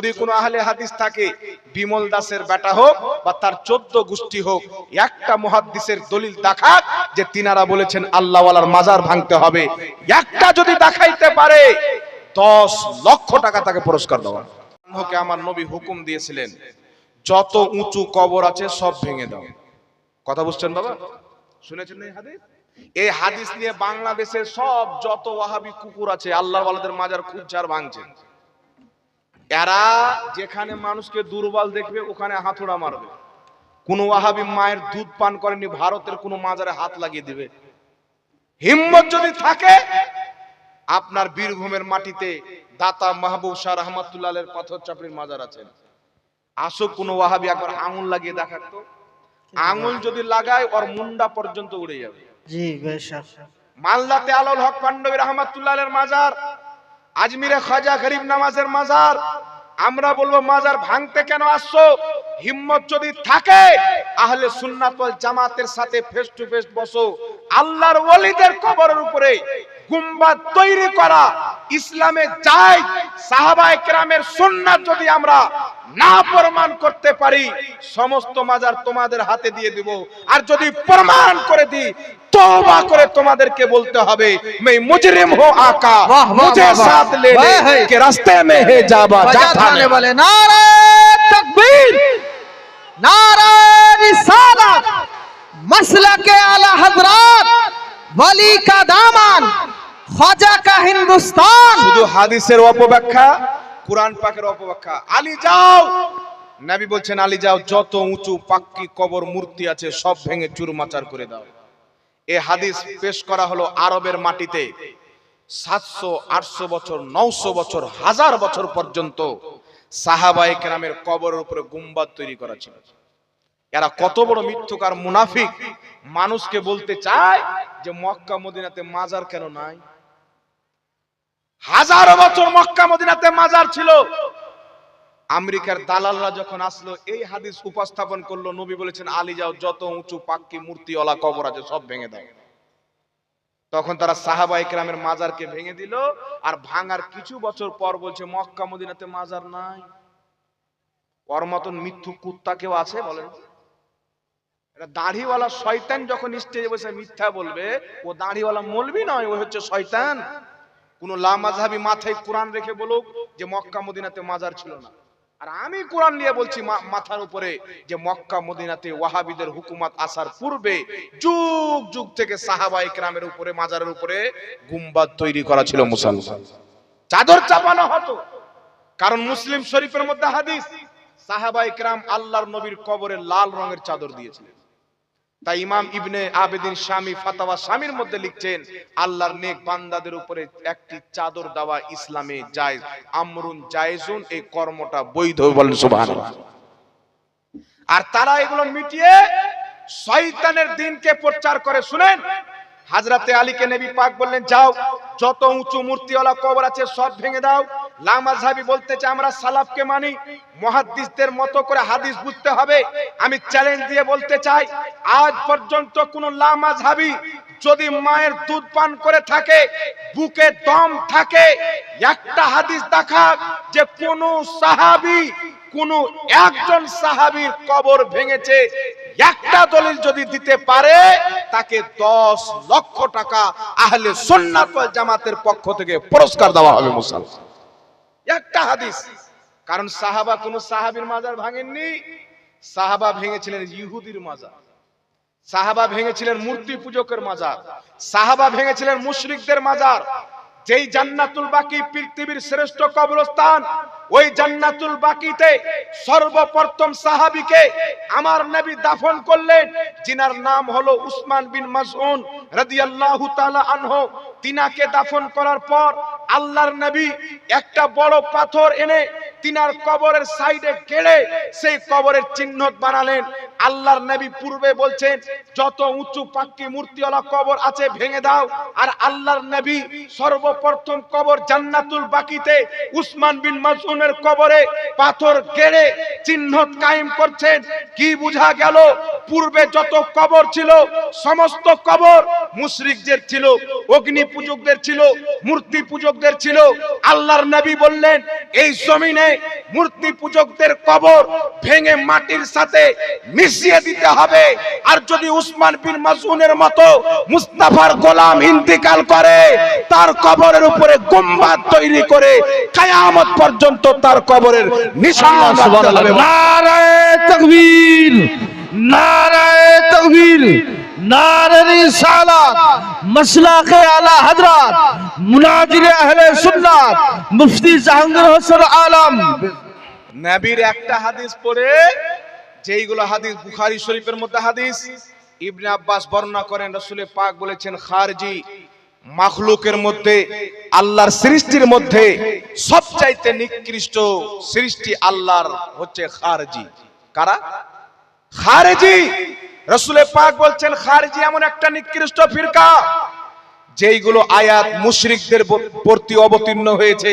যদি কোনো আহলে হাদিস থাকে, বিমল দাসের বেটা হোক বা তার চোদ্দ গোষ্ঠী হোক, একটা মুহাদ্দিসের দলিল দেখাক যে তিনারা বলেছেন আল্লাহওয়ালার মাজার ভাঙতে হবে। একটা যদি দেখাইতে পারে, দশ লক্ষ টাকা তাকে পুরস্কার দেওয়া। হোকে আমার নবী হুকুম দিয়েছিলেন, যত উঁচু কবর আছে সব ভেঙে দাও। কথা বুঝছেন বাবা? শুনেছেন এই হাদিস? এই হাদিস নিয়ে বাংলাদেশের সব যত ওয়াহাবি কুকুর আছে আল্লাহ মাজার খুঁজছার ভাঙছে। এরা যেখানে মানুষকে দুর্বল দেখবে ওখানে হাতুড়া মারবে। কোন ওয়াহাবি মায়ের দুধ পান করেনি ভারতের কোন মাজারে হাত লাগিয়ে দিবে। হিম্মত যদি থাকে আপনার বীরভূমের মাটিতে দাতা মাহবুব শাহ রহমতুল্লাহের পাথর চাপড়ির মাজার আছেন আসো কোন ওয়াহাবি একবার আঙুল লাগিয়ে দেখাতো আঙুল যদি লাগায় ওর মুন্ডা পর্যন্ত উড়ে যাবে। জি মালদাতে আলুল হক পান্ডবী রহমতুল্লাহের মাজার আজমিরে খাজা গরিব নামাজের মাজার। আমরা বলব, মাজার ভাঙতে কেন আসছো? হিম্মত যদি থাকে, আহলে সুন্নাত ওয়াল জামাতের সাথে ফেস টু ফেস বসো। আল্লাহর ওলিদের কবরের উপরে গুম্বাদ তৈরি করা। ইসলামে চাই সাহাবা একরামের সুন্নাত যদি আমরা না প্রমাণ করতে পারি সমস্ত মাজার তোমাদের হাতে দিয়ে দিব। আর যদি প্রমাণ করে দিই তওবা করে তোমাদেরকে বলতে হবে মে মুজরিম হো আকা মুঝে সাথ লে লে হ্যাঁ। কে রাস্তে মে হে যাবা যাথানে বলে নারা তাকবীর নারা রিসালাত মাসলাকে আলা হযরত ওয়ালি কা দামান খাজা কা হিন্দুস্তান। শুধু হাদিসের অপব্যাখ্যা, কোরআন পাকের অপব্যাখ্যা। আলী যাও! বলছেন যাও, যত উঁচু পাক্কি কবর মূর্তি আছে, সব ভেঙে চুরমাচার করে দাও। এ হাদিস পেশ করা আরবের মাটিতে। সাতশো, আটশো বছর বছর, হাজার বছর পর্যন্ত সাহাবাই কেরামের কবরের উপরে গুম্বাদ তৈরি করা ছিল। এরা কত বড় মিথ্যুকার মুনাফিক। মানুষকে বলতে চায় যে মক্কা, মদিনাতে মাজার কেন নাই? হাজারো বছর মক্কা মদিনাতে মাজার ছিল। আমেরিকার দালালরা যখন আসলো, এই হাদিস উপস্থাপন করল, নবী বলেছেন, আলী যাও, যত উঁচু পাক্কি মূর্তি ওলা কবর আছে, সব ভেঙে দাও। তখন তারা সাহাবা ইকরামের মাজারকে ভেঙে দিল, আর ভাঙার কিছু বছর পর বলছে, মক্কা মদিনাতে মাজার নাই। ওর মতন মিথ্যু কুত্তা কেউ আছে বলেন? এটা দাড়িওয়ালা শয়তান যখন স্টেজে বসে মিথ্যা বলবে, ও দাড়িওয়ালা মলবি নয়, ও হচ্ছে শয়তান। কোন লামাজহাবি মাথায় কোরআন রেখে বলুক যে মক্কা মদিনাতে মাজার ছিল না। আর আমি কোরআন নিয়ে বলছি মাথার উপরে যে মক্কা মদিনাতে ওয়াহাবিদের হুকুমত আসার পূর্বে যুগ যুগ থেকে সাহাবা ইকরামের উপরে, মাজারের উপরে গুম্বাদ তৈরি করা ছিল মুসলমান চাদর চাপানো হতো। কারণ মুসলিম শরীফের মধ্যে হাদিস, সাহাবা ইকরাম আল্লাহর নবীর কবরে লাল রঙের চাদর দিয়েছিলেন। তাই ইমাম ইবনে আবেদিন স্বামী ফাতাওয়া স্বামীর মধ্যে লিখছেন, আল্লাহর নেক বান্দাদের উপরে একটি চাদর দেওয়া ইসলামে জায়েজ, আমরুন জায়েজুন, এই কর্মটা বৈধ বলেন সুবহানাল্লাহ। আর তারা এগুলো মিটিয়ে শয়তানের দিনকে প্রচার করে, শুনেন? হাজরাতে আলীকে নবী পাক বললেন, যাও, যত উঁচু মূর্তিওয়ালা কবর আছে সব ভেঙে দাও আমি চ্যালেঞ্জ দিয়ে বলতে চাই, আজ পর্যন্ত কোন লামাজহাবি যদি মায়ের দুধ পান করে থাকে, বুকে দম থাকে, একটা হাদিস দেখা যে কোন সাহাবি, কোন একজন সাহাবীর কবর ভেঙেছে, একটা দলিল যদি দিতে পারে, তাকে দশ লক্ষ টাকা আহলে সুন্নাত ওয়াল জামাতের পক্ষ থেকে পুরস্কার দেওয়া হবে মুসলমান। একটা হাদিস। কারণ সাহাবা কোন সাহাবীর মাজার ভাঙেননি, সাহাবা ভেঙেছিলেন ইহুদির মাজার। সাহাবা ভেঙেছিলেন মূর্তি পূজকের মাজার। সাহাবা ভেঙেছিলেন মুশরিকদের মাজার। যেই জান্নাতুল বাকি পৃথিবীর শ্রেষ্ঠ কবরস্থান, ওই জান্নাতুল বাকিতে সর্বপ্রথম সাহাবিকে আমার নবী দাফন করলেন। যিনার নাম হলো উসমান বিন মাসউন রাদিয়াল্লাহু তাআলা আনহু। তিনাকে দাফন করার পর আল্লাহর নবী একটা বড় পাথর এনে তিনার কবরের সাইডে কেড়ে সেই কবরের চিহ্ন বানালেন। আল্লাহর নবী পূর্বে বলছেন, যত উঁচু পাক্কি মূর্তিওয়ালা কবর আছে, ভেঙে দাও। আর আল্লাহর নবী সর্বপ্রথম কবর জান্নাতুল বাকিতে উসমান বিন মাসউনের কবরে পাথর কেড়ে চিহ্ন কায়েম করছেন। কি বুঝা গেল? পূর্বে যত কবর ছিল, সমস্ত কবর মুশরিকদের ছিল অগ্নি পূজকদের ছিল মূর্তি পূজকদের ছিল। আল্লাহর নবী বললেন এই জমিনে মূর্তি পূজকদের কবর ভেঙে মাটির সাথে মিশিয়ে দিতে হবে। আর যদি উসমান বিন মাসউনের মতো মুস্তাফার গোলাম ইন্তিকাল করে তার কবরের উপরে গম্বাদ তৈরি করে কায়ামত পর্যন্ত তার কবরের নিশান রাখতে হবে। নারায় তকবীর নারায় তকবীর। নারে রিসালাত মাসলাকে আলা হযরত, মুনাজির আহলে সুন্নাত, মুফতি জাহাঙ্গীর হোসেন আলম। নবীর একটা হাদিস পড়ে, যেইগুলো হাদিস বুখারী শরীফের মধ্যে হাদিস। ইবনে আব্বাস বর্ণনা করেন রাসূলে পাক বলেছেন, খারজি মাখলুকের মধ্যে, আল্লাহর সৃষ্টির মধ্যে সবচাইতে নিকৃষ্ট সৃষ্টি আল্লাহর হচ্ছে খারজি। কারা? খারেজি! রসুলে পাক বলছেন খারিজি এমন একটা নিকৃষ্ট ফিরকা যেইগুলো আয়াত মুশরিকদের প্রতি অবতীর্ণ হয়েছে।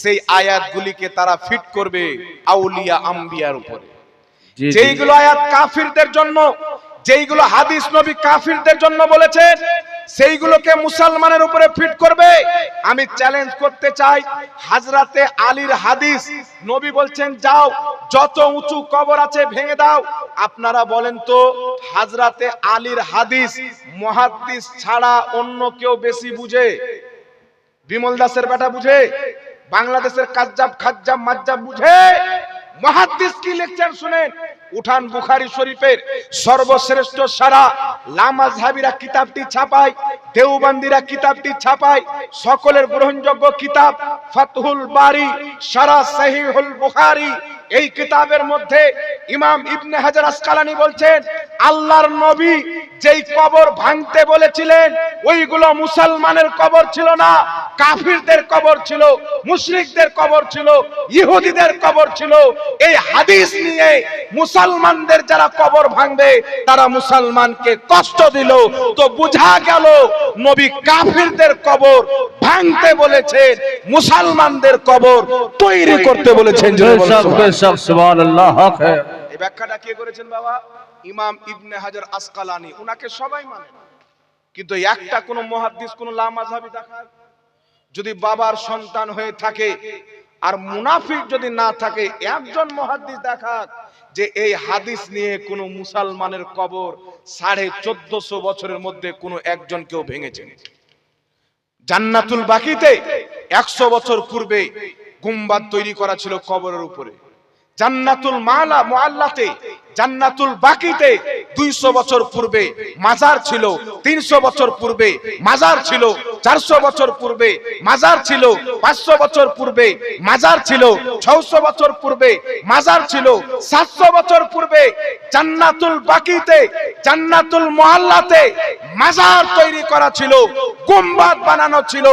সেই আয়াতগুলিকে তারা ফিট করবে আউলিয়া আম্বিয়ার উপরে। যেইগুলো আয়াত কাফিরদের জন্য যেইগুলো হাদিস নবী কাফিরদের জন্য বলেছেন সেইগুলোকে মুসলমানের উপরে ফিট করবে। আমি চ্যালেঞ্জ করতে চাই, হাজরাতে আলীর হাদিস, নবী বলছেন, যাও, যত উঁচু কবর আছে ভেঙে দাও। আপনারা বলেন তো, হাজরাতে আলীর হাদিস মহাদ্দিস ছাড়া অন্য কেউ বেশি বুঝে? বিমল দাসের বেটা বুঝে? বাংলাদেশের কাজ্জাব, খাজ্জাব, মাজ্জাব বুঝে? মহাদ্দিস কি লিখছেন শুনেন? উঠান বুখারী শরীফের সর্বশ্রেষ্ঠ সারা। লামাজহাবিরা কিতাবটি ছাপায়, দেওবন্দিরা কিতাবটি ছাপায়, সকলের গ্রহণযোগ্য কিতাব ফাতহুল বারি, সারা সহিহুল বুখারী। এই কিতাবের মধ্যে ইমাম ইবনে হাজার আসকালানি বলছেন, আল্লাহর নবী যেই কবর ভাঙতে বলেছিলেন ওইগুলো মুসলমানের কবর ছিল না কাফিরদের কবর ছিল মুশরিকদের কবর ছিল ইহুদিদের কবর ছিল। এই হাদিস নিয়ে মুসলমানদের যারা কবর ভাঙবে তারা মুসলমানকে কষ্ট দিল। তো বুঝা গেল নবী কাফিরদের কবর ভাঙতে বলেছেন মুসলমানদের কবর তৈরি করতে বলেছেন। এই ব্যাখ্যাটা কে করেছেন বাবা? ইমাম ইবনে হাজার আসকালানি, উনাকে সবাই মানে। কিন্তু একটা কোন মহাদ্দিস, কোন লামাযহাবি দেখা যদি বাবার সন্তান হয়ে থাকে আর মুনাফিক যদি না থাকে, একজন মহাদ্দিস দেখা যে এই হাদিস নিয়ে কোন মুসলমানের কবর সাড়ে চোদ্দশো বছরের মধ্যে কোনো একজন কেউ ভেঙেছে। জান্নাতুল বাকিতে একশো বছর পূর্বে গুম্বাদ তৈরি করা ছিল কবরের উপরে। জান্নাতুল মালা, মুআল্লাতে জান্নাতুল বাকিতে 200 বছর পূর্বে মাজার ছিল 300 বছর পূর্বে মাজার ছিল 400 বছর পূর্বে মাজার ছিল 500 বছর পূর্বে মাজার ছিল ছশো বছর পূর্বে মাজার ছিল 700 বছর পূর্বে জান্নাতুল বাকিতে, জান্নাতুল মুআল্লাতে মাজার তৈরি করা ছিল, গুম্বাদ বানানো ছিল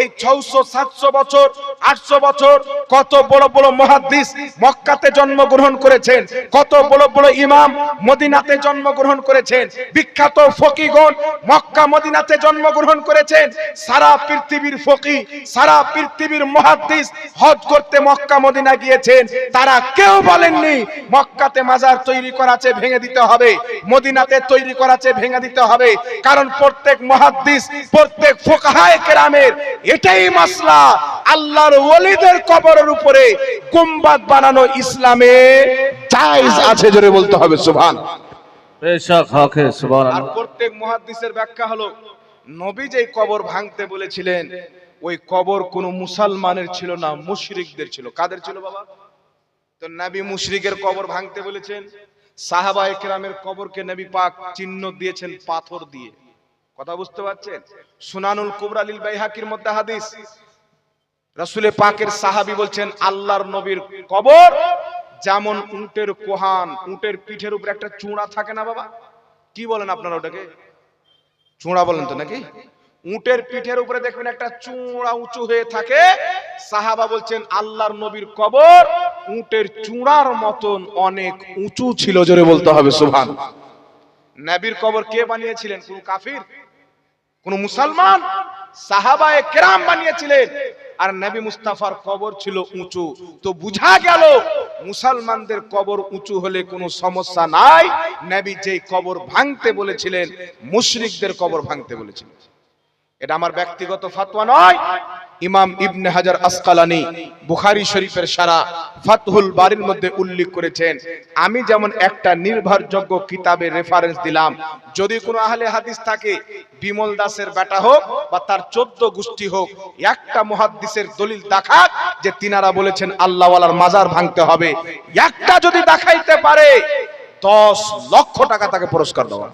এই 600 700 বছর 800 বছর কত বড় বড় মুহাদ্দিস মক্কাতে জন্মগ্রহণ করেছেন, কত বড় বড় ইমাম মদিনাতে জন্মগ্রহণ করেছেন, বিখ্যাত ফকিগণ মক্কা, মদিনাতে জন্মগ্রহণ করেছেন, সারা পৃথিবীর ফকি, সারা পৃথিবীর মুহাদ্দিস হজ করতে মক্কা, মদিনা গিয়েছেন, তারা কেউ বলেননি মক্কাতে মাজার তৈরি করা আছে, ভেঙে দিতে হবে, মদিনাতে তৈরি করা আছে, ভেঙে দিতে হবে, কারণ প্রত্যেক মুহাদ্দিস প্রত্যেক ফোকাহায়ে কেরামের এটাই মাসলা। আল্লাহর ওলিদের কবরের উপরে গুম্বাদ বানানো ইসলামে জায়েজ আছে জোরে বলতে হবে সুবহান। বেশক হক আর প্রত্যেক মুহাদ্দিসের ব্যাখ্যা হলো নবী যেই কবর ভাঙতে বলেছিলেন ওই কবর কোন মুসলমানের ছিল না মুশরিকদের ছিল। কাদের ছিল বাবা? তো নবী মুশরিকের কবর ভাঙতে বলেছেন সাহাবা একরামের কবরকে নবী পাক চিহ্ন দিয়েছেন পাথর দিয়ে। কথা বুঝতে পারছেন? সুনানুল কুবরা লিল বাইহাকির মধ্যে হাদিস। রাসূলে পাকের সাহাবী বলছেন, আল্লাহর নবীর কবর যেমন উটের কোহান, উটের পিঠের উপরে একটা চূড়া থাকে না বাবা? কি বলেন আপনারা ওটাকে? চূড়া বলেন তো নাকি? উটের পিঠের উপরে দেখবেন একটা চূড়া উঁচু হয়ে থাকে। সাহাবা বলছেন, আল্লাহর নবীর কবর উটের চূড়ার মতন অনেক উঁচু ছিল, জোরে বলতে হবে সুভান নবীর কবর কে বানিয়েছিলেন? কোন কাফির? কোন মুসলমান সাহাবায়ে কেরাম বানিয়েছিলেন। আর নবী মুস্তাফার কবর ছিল উঁচু। তো বুঝা গেল মুসলমানদের কবর উঁচু হলে কোনো সমস্যা নাই। নবী যেই কবর ভাঙতে বলেছিলেন, মুশরিকদের কবর ভাঙতে বলেছিলেন। এটা আমার ব্যক্তিগত ফতোয়া নয়। ইমাম ইবনে হাজার আসকালানি বুখারি শরীফের সারা ফাতহুল বারির মধ্যে উল্লেখ করেছেন, আমি যেমন একটা নির্ভরযোগ্য কিতাবের রেফারেন্স দিলাম, যদি কোনো আহলে হাদিস থাকে, বিমল দাসের বেটা হোক বা তার চোদ্দ গোষ্ঠী হোক, একটা মুহাদ্দিসের দলিল দেখাক যে তিনারা বলেছেন আল্লাহওয়ালার মাজার ভাঙতে হবে। একটা যদি দেখাইতে পারে, দশ লক্ষ টাকা তাকে পুরস্কার দেওয়া।